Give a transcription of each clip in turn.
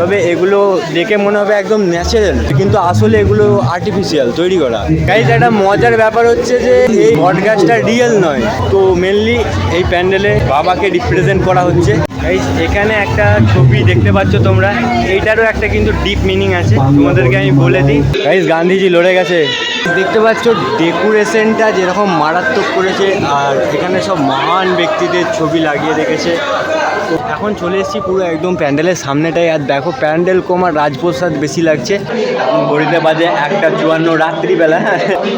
তবে এগুলো দেখে মনে হবে একদম ন্যাচারাল কিন্তু আসলে এগুলো আর্টিফিশিয়াল তৈরি করা। গাইজ একটা মজার ব্যাপার হচ্ছে যে এই বটগাছটা রিয়েল নয়। তো মেনলি এই প্যান্ডেলে বাবাকে রিপ্রেজেন্ট করা হচ্ছে। এখানে একটা ছবি দেখতে পাচ্ছ তোমরা। এইটারও একটা কিন্তু ডিপ মিনিং আছে। তোমাদেরকে আমি বলে দিই। গাইজ গান্ধীজি লড়ে গেছে। দেখতে পাচ্ছ ডেকোরেশনটা যেরকম মারাত্মক করেছে, আর এখানে সব মহান ব্যক্তিদের ছবি লাগিয়ে রেখেছে। এখন চলে এসেছি পুরো একদম প্যান্ডেলের সামনেটাই আর দেখো, প্যান্ডেল কমার রাজপ্রসাদ বেশি লাগছে। ঘড়িতে বাজে একটা চুয়ান্ন রাত্রিবেলা।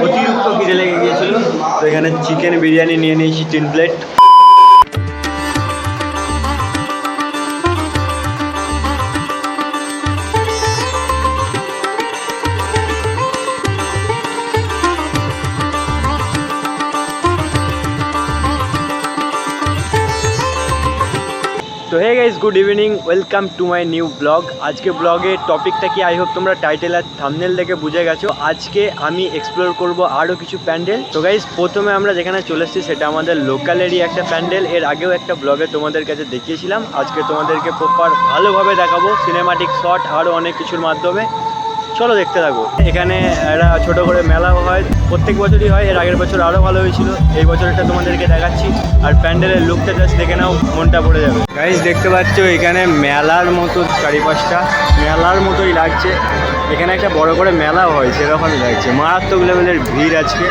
অতিরিক্ত খিদে লেগে গিয়েছিল। তো এখানে চিকেন বিরিয়ানি নিয়ে নিয়েছি তিন প্লেট তো hey guys good evening welcome to my new blog আজকে ব্লগের টপিকটা কি? আই হোপ তোমরা টাইটেল আর থামনেল দেখে বুঝে গেছো। আজকে আমি এক্সপ্লোর করব আরও কিছু প্যান্ডেল। তো গাইজ প্রথমে আমরা যেখানে চলে এসেছি, সেটা আমাদের লোকাল এরিয়া একটা প্যান্ডেল। এর আগেও একটা ব্লগে তোমাদের কাছে দেখিয়েছিলাম। আজকে তোমাদেরকে প্রপার ভালোভাবে দেখাবো। সিনেমাটিক শট আরও অনেক কিছুর মাধ্যমে। চলো দেখতে থাকো। এখানে একটা ছোট করে মেলাও হয়। প্রত্যেক বছরই হয়, এর আগের বছর আরও ভালো হয়েছিল। এই বছরটা তোমাদেরকে দেখাচ্ছি। আর প্যান্ডেলের লুকটা জাস্ট দেখে নাও, মনটা পড়ে যাবে। গাইজ দেখতে পাচ্ছ এখানে মেলার মতো চারিপাশটা। মেলার মতোই লাগছে। এখানে একটা বড় করে মেলাও হয়, সেরকমই লাগছে। মারাত্মক লেভেলের ভিড় আজকে।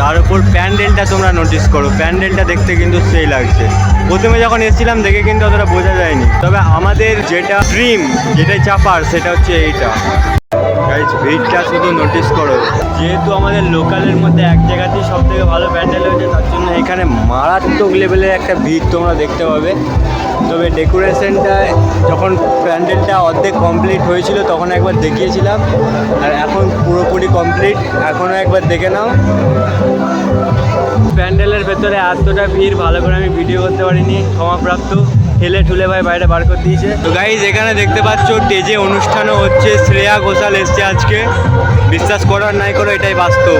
তার উপর প্যান্ডেলটা তোমরা নোটিস করো। প্যান্ডেলটা দেখতে কিন্তু সেই লাগছে। প্রথমে যখন এসেছিলাম, দেখে কিন্তু অতটা বোঝা যায়নি। তবে আমাদের যেটা ড্রিম যেটা চাপার, সেটা হচ্ছে এইটা। গাইজ ভিড়টা শুধু নোটিস করো। যেহেতু আমাদের লোকালের মধ্যে এক জায়গাতেই সব থেকে ভালো প্যান্ডেল হয়েছে, তার জন্য এখানে মারাত্মক লেভেলের একটা ভিড় তোমরা দেখতে পাবে। তবে ডেকোরেশনটা যখন প্যান্ডেলটা অর্ধেক কমপ্লিট হয়েছিল, তখন একবার দেখিয়েছিলাম। আর এখন পুরোপুরি কমপ্লিট এখনও একবার দেখে নাও। প্যান্ডেলের ভেতরে এতটা ভিড়, ভালো করে আমি ভিডিও করতে পারিনি, ক্ষমাপ্রাপ্ত। ঠেলে ঠুলে ভাই বাইরে বার করে দিয়েছে। তো গাইজ এখানে দেখতে পাচ্ছ স্টেজে অনুষ্ঠানও হচ্ছে, শ্রেয়া ঘোষাল এসছে আজকে। বিশ্বাস করার নাই করো, এটাই বাস্তব।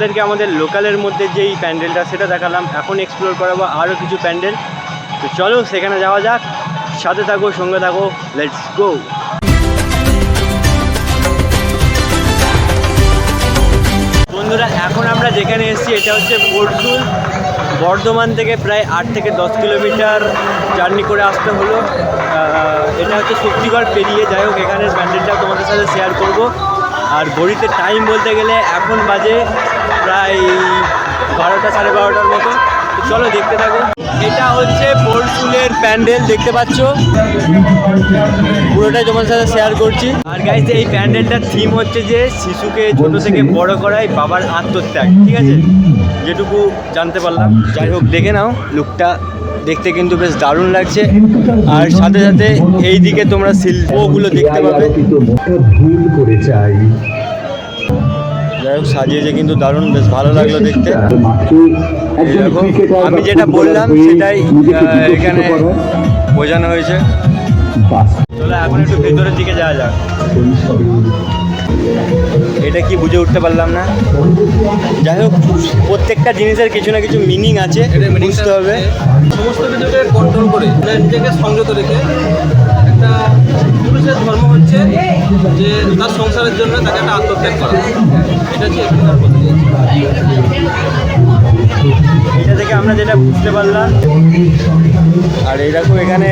তোমাদেরকে আমাদের লোকালের মধ্যে যেই প্যান্ডেলটা, সেটা দেখালাম। এখন এক্সপ্লোর করাবো আরও কিছু প্যান্ডেল। তো চলো, সেখানে যাওয়া যাক। সাথে থাকো, সঙ্গে থাকো। লেটস গো বন্ধুরা, এখন আমরা যেখানে এসেছি, এটা হচ্ছে পরশুল বর্ধমান থেকে প্রায় আট থেকে দশ কিলোমিটার জার্নি করে আসতে হলো। এটা হচ্ছে শক্তিগড় পেরিয়ে। যাই হোক, এখানের প্যান্ডেলটা তোমাদের সাথে শেয়ার করব। আর ঘড়িতে টাইম বলতে গেলে এখন বাজে প্রায় বারোটা, সাড়ে বারোটার মতো। চলো দেখতে থাকো। এটা হচ্ছে পরশুলের প্যান্ডেল, দেখতে পাচ্ছ? পুরোটাই তোমার সাথে শেয়ার করছি। আর গাইজ এই প্যান্ডেলটার থিম হচ্ছে যে শিশুকে ছোট থেকে বড় করাই বাবার আত্মত্যাগ, ঠিক আছে? যেটুকু জানতে পারলাম। যাই হোক, দেখে নাও লুকটা দেখতে কিন্তু বেশ দারুণ লাগছে। আর সাথে সাথে এই দিকে তোমরা শিল্পগুলো দেখতে পাবে। করে চাই যাই হোক, সাজিয়েছে কিন্তু দারুণ, বেশ ভালো লাগল দেখতে। আমি যেটা বললাম, সেটাই এখানে বোঝানো হয়েছে। চলো এখন একটু ভেতরের দিকে যাওয়া যাক। এটা কি বুঝে উঠতে পারলাম না। যাই হোক প্রত্যেকটা জিনিসের কিছু না কিছু মিনিং আছে বুঝতে হবে। সমস্ত কিছুকে কন্ট্রোল করে নিজেকে সংযত রেখে একটা পুরুষের ধর্ম হচ্ছে যে তার সংসারের জন্য তাকে একটা আত্মত্যাগ করা। এটা হচ্ছে এখানকার আমরা যেটা বুঝতে পারলাম। আর এরকম এখানে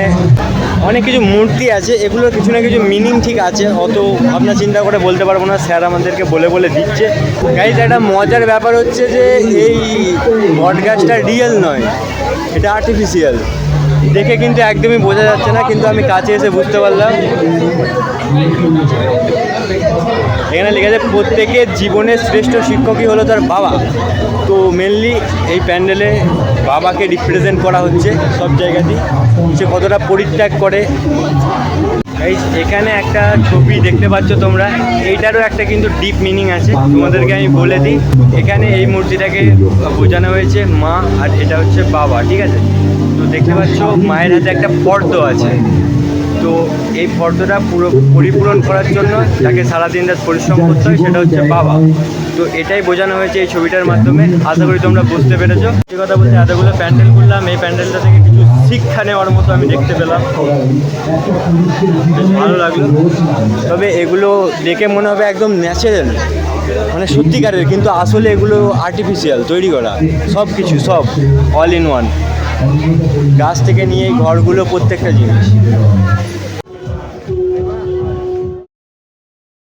অনেক কিছু মূর্তি আছে, এগুলোর কিছু না কিছু মিনিং ঠিক আছে, অত ভাবনা চিন্তা করে বলতে পারব না, স্যার আমাদেরকে বলে বলে দিচ্ছে। গাইজ একটা মজার ব্যাপার হচ্ছে যে এই বটগাছটা রিয়েল নয়, এটা আর্টিফিশিয়াল দেখে কিন্তু একদমই বোঝা যাচ্ছে না, কিন্তু আমি কাছে এসে বুঝতে পারলাম। এখানে লেখা আছে, প্রত্যেকের জীবনের শ্রেষ্ঠ শিক্ষকই হলো তার বাবা। তো মেনলি এই প্যান্ডেলে বাবাকে রিপ্রেজেন্ট করা হচ্ছে সব জায়গাতেই। সে কতটা পরিত্যাগ করে। এই এখানে একটা ছবি দেখতে পাচ্ছ তোমরা। এইটারও একটা কিন্তু ডিপ মিনিং আছে। তোমাদেরকে আমি বলে দিই, এখানে এই মূর্তিটাকে বোঝানো হয়েছে মা, আর এটা হচ্ছে বাবা, ঠিক আছে? তো দেখতে পাচ্ছ মায়ের হাতে একটা পর্দ আছে। তো এই ফর্দটা পুরো পরিপূরণ করার জন্য তাকে সারাদিন রাত পরিশ্রম করতে হয়, সেটা হচ্ছে বাবা। তো এটাই বোঝানো হয়েছে এই ছবিটার মাধ্যমে। আশা করি তোমরা বুঝতে পেরেছ। যে কথা বলতে এতগুলো প্যান্ডেল করলাম, এই প্যান্ডেলটা থেকে কিছু শিক্ষা নেওয়ার মতো আমি দেখতে পেলাম। ভালো লাগল। তবে এগুলো দেখে মনে হবে একদম ন্যাচারাল মানে সত্যিকারের, কিন্তু আসলে এগুলো আর্টিফিশিয়াল তৈরি করা। সব কিছু সব অল ইন ওয়ান গাছ থেকে নিয়ে এই ঘরগুলো প্রত্যেকটা জিনিস।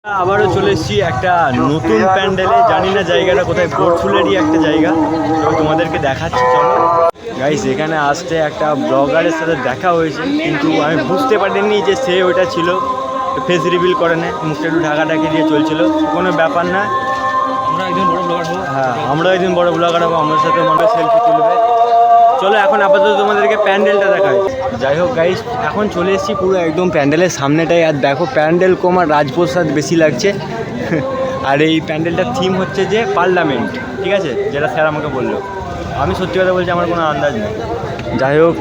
আবারও চলে এসেছি একটা নতুন প্যান্ডেলে। জানি না জায়গাটা কোথায় বোটফুলেরই একটা জায়গা। তো তোমাদেরকে দেখাচ্ছি চলো। গাইস এখানে আসতে একটা ব্লগারের সাথে দেখা হয়েছে কিন্তু আমি বুঝতে পারিনি যে সে ওটা ছিল। ফেস রিভিল করে না মুখটা একটু ঢাকা ঢাকি দিয়ে চলছিল। কোনো ব্যাপার না। আমরা একজন বড় ব্লগার হব। হ্যাঁ আমরা একদিন বড় ব্লগার হব আমাদের সাথে মনে সেলফি তুলবে। চলো এখন আপাতত তোমাদেরকে প্যান্ডেলটা দেখাই। যাই হোক গাইস এখন চলে এসেছি পুরো একদম প্যান্ডেলের সামনেটাই। আর দেখো, প্যান্ডেল কম আর রাজপ্রসাদ বেশি লাগছে। আর এই প্যান্ডেলটার থিম হচ্ছে যে পার্লামেন্ট ঠিক আছে? যেটা স্যার আমাকে বলল। আমি সত্যি কথা বলছি, আমার কোনো আন্দাজ নেই। যাই হোক,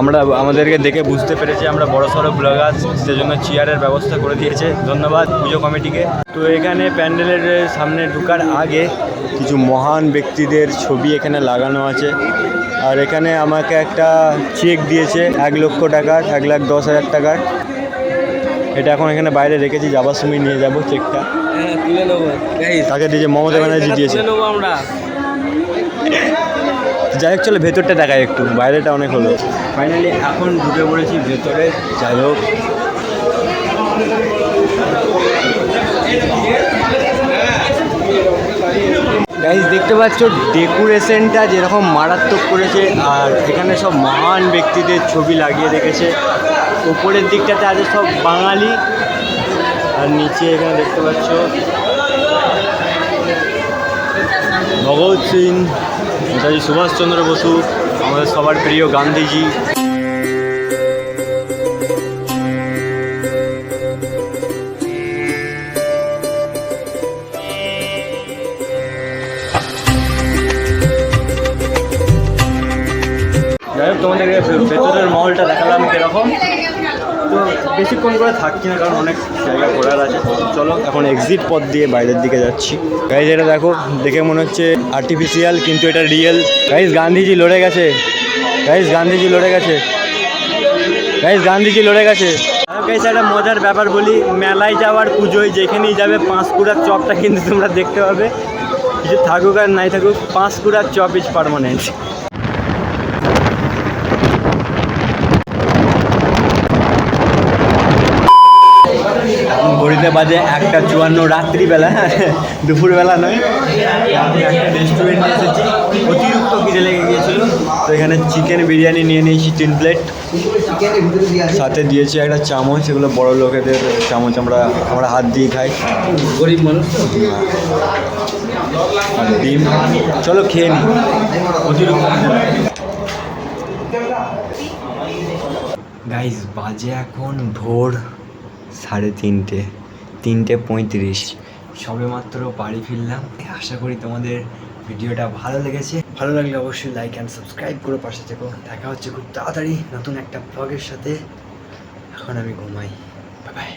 আমরা আমাদেরকে দেখে বুঝতে পেরেছি, আমরা বড় সড়ো ব্লগার সেজন্য চেয়ারের ব্যবস্থা করে দিয়েছে। ধন্যবাদ পুজো কমিটিকে। তো এখানে প্যান্ডেলের সামনে ঢোকার আগে কিছু মহান ব্যক্তিদের ছবি এখানে লাগানো আছে। আর এখানে আমাকে একটা চেক দিয়েছে এক লক্ষ টাকার এক লাখ দশ হাজার টাকার। এটা এখন এখানে বাইরে রেখেছি যাবার সময় নিয়ে যাব চেকটা হ্যাঁ তাকে দিয়েছে মমতা ব্যানার্জি দিয়েছে। যাই হোক চলো ভেতরটা দেখাই একটু বাইরেটা অনেক হলো। ফাইনালি এখন ঢুকে পড়েছি ভেতরে যাই হোক। গাইজ দেখতে পাচ্ছ ডেকোরেশনটা যেরকম মারাত্মক করেছে, আর এখানে সব মহান ব্যক্তিদের ছবি লাগিয়ে রেখেছে। উপরের দিকটাতে আছে সব বাঙালি। আর নিচে এখানে দেখতে পাচ্ছ, ভগৎ সিং, নেতাজি সুভাষচন্দ্র বসু, আমাদের সবার প্রিয় গান্ধীজি। তোমাদেরকে ভেতরের মহলটা দেখালাম কীরকম। তো বেশিক্ষণ করে থাকছি না কারণ অনেক জায়গা ঘোরার আছে। চলো এখন এক্সিট পথ দিয়ে বাইরের দিকে যাচ্ছি। গাইজ এটা দেখো, দেখে মনে হচ্ছে আর্টিফিশিয়াল কিন্তু এটা রিয়েল গাইজ গান্ধীজি লড়ে গেছে। গাইজ গান্ধীজি লড়ে গেছে। গাইজ গান্ধীজি লড়ে গেছে। একটা মজার ব্যাপার বলি, মেলায় যাওয়ার পুজোয় যেখানেই যাবে পাঁশকুড়ার চপটা কিন্তু তোমরা দেখতে পাবে। কিছু থাকুক আর নাই থাকুক পাঁশকুড়ার চপ ইজ পারমানেন্ট ঘড়িতে বাজে একটা চুয়ান্ন রাত্রিবেলা হ্যাঁ দুপুরবেলা নয়। আমি একটা রেস্টুরেন্টে এসেছি। অতিরিক্ত খিদে লেগে গিয়েছিল। তো এখানে চিকেন বিরিয়ানি নিয়ে নিয়েছি তিন প্লেট সাথে দিয়েছি একটা চামচ এগুলো বড় লোকেদের চামচ আমরা আমরা হাত দিয়ে খাই। গরিব মানুষ ডিম। চলো খেয়ে নিই অতিরিক্ত গাইজ বাজে এখন ভোর সাড়ে তিনটে। তিনটে পঁয়ত্রিশ। সবে মাত্র বাড়ি ফিরলাম। আশা করি তোমাদের ভিডিওটা ভালো লেগেছে। ভালো লাগলে অবশ্যই লাইক অ্যান্ড সাবস্ক্রাইব করে পাশে থেকো। দেখা হচ্ছে খুব তাড়াতাড়ি নতুন একটা ব্লগের সাথে। এখন আমি ঘুমাই। বাই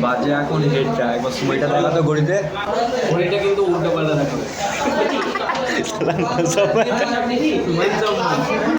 বাজে এখন হেডটা একবার সময়টা দেখা তো ঘড়িতে। ঘড়িটা কিন্তু উল্টো পাল্টা দেখাবে।